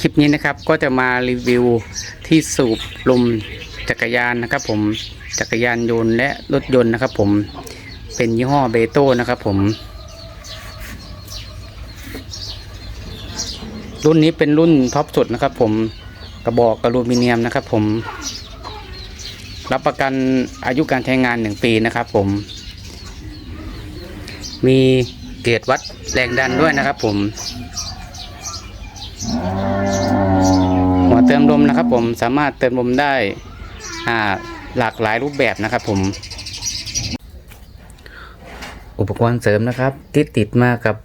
คลิปนี้นะครับก็จะมารีวิวที่สูบลมจักรยานนะครับผมจักรยานยนต์และรถยนต์นะครับผมเป็นยี่ห้อเบโต้นะครับผม รุ่นนี้เป็นรุ่นท็อปสุดนะครับผมกระบอกอลูมิเนียมนะครับผม รับประกันอายุการใช้งานหนึ่งปีนะครับผม มีเกจวัดแรงดันด้วยนะครับผม หัวเติมลมนะครับ ผมสามารถเติมลมได้หลากหลายรูปแบบนะครับ ผม อุปกรณ์เสริมนะครับ ที่ติดมากับ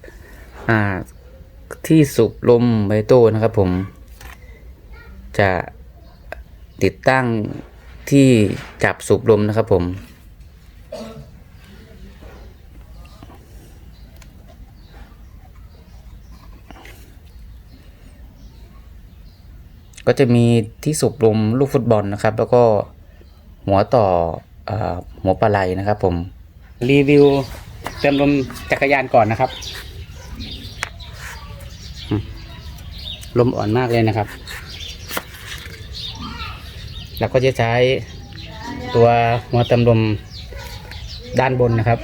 ที่สูบลมไบโต้นะครับ ผม จะติดตั้งที่จับสูบลมนะครับผม ก็จะมีที่สูบลมลูกฟุตบอลนะครับ แล้วก็หัวต่ออหัวปลาไหลนะครับผมรีวิวเติมลมจักรยานก่อนนะครับ ลมอ่อนมากเลยนะครับ แล้วก็จะใช้ตัวหัวเติมลมด้านบนนะครับ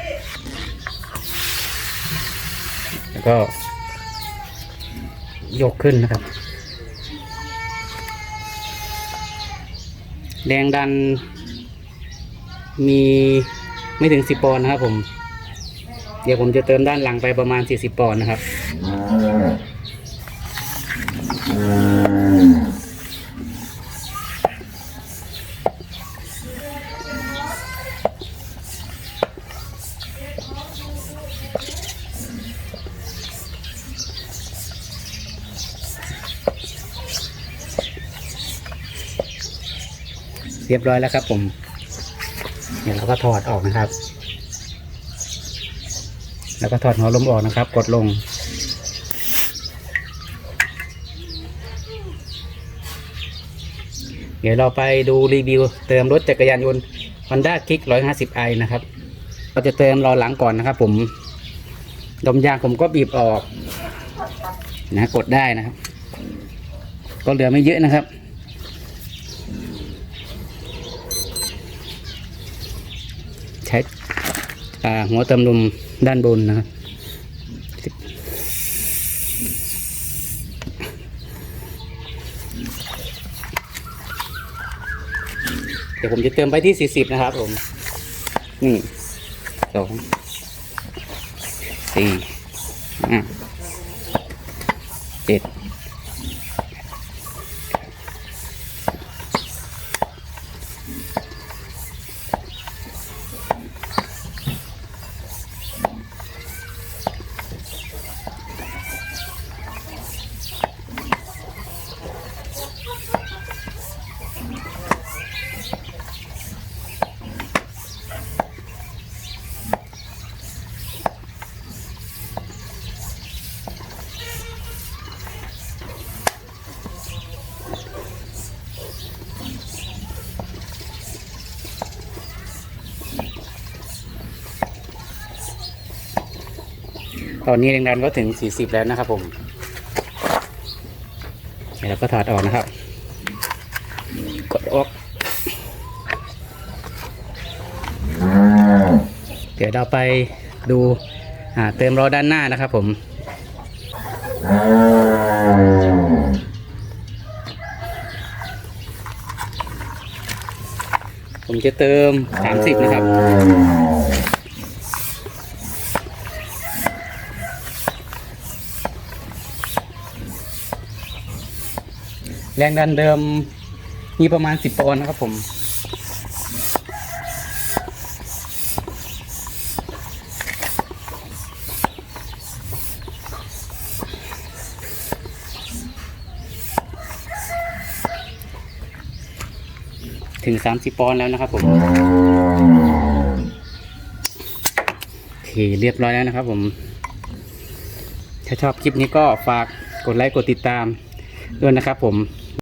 แล้วก็ยกขึ้นนะครับ แรงดัน มีไม่ถึงสิบปอนด์นะครับผม เดี๋ยวผมจะเติมด้านหลังไปประมาณสี่สิบปอนด์นะครับ รียบร้อยแล้วครับผม เดี๋ยวเราก็ถอดออกนะครับ แล้วก็ถอดหัวลมออกนะครับ กดลง เดี๋ยวเราไปดูรีวิว เติมรถจักรยานยนต์ Honda Kick 150i นะครับเราจะเติมรอหลังก่อนนะครับ ผมลมยางผมก็บีบออก นะกดได้นะครับ ก็เหลือไม่เยอะนะครับ ช้หัวเติมลมด้านบนนะครับเดี๋ยวผมจะเติมไปที่ 40 นะครับผมหนึ่งสองสี่ห้าเจ็ด ตอนนี้แรงดันก็ถึง 40 แล้วนะครับผมเดี๋ยวเราก็ถอดออกนะครับ กดออก เดี๋ยวเราไปดูเติมล้อด้านหน้านะครับผมผมจะเติม 30 นะครับ แรงดันเดิมมีประมาณ 10ปอนด์นะครับผม ถึง 30 ปอนด์แล้วนะครับผม โอเค เรียบร้อยแล้วนะครับผม ถ้าชอบคลิปนี้ก็ฝากกดไลค์กดติดตามด้วยนะครับผม